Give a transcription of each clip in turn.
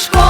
escola.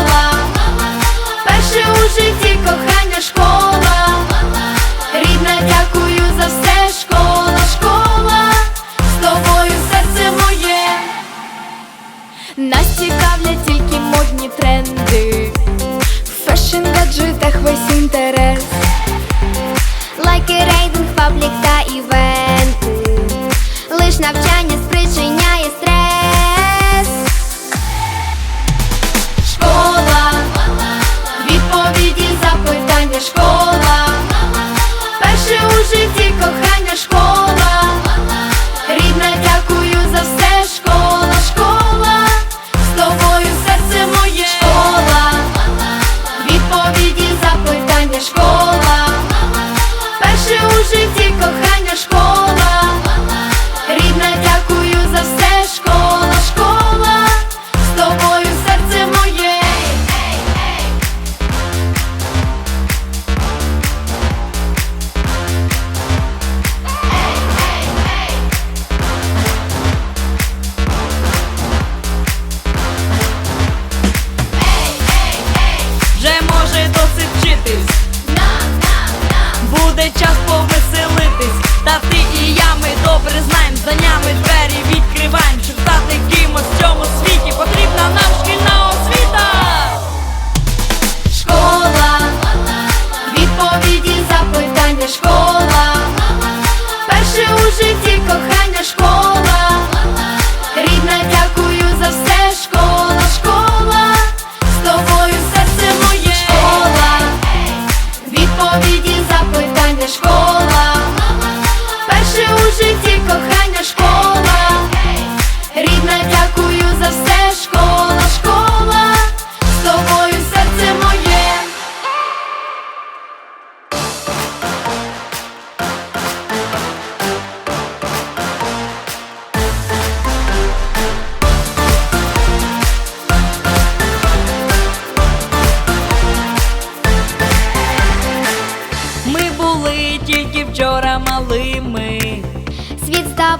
модні тренди, в фешн гаджетах весь інтерес, лайки, рейтинг, паблік та івенти, лиш навчання спричиняє Час повеселитись, та ти і я ми добре знаємо за нами.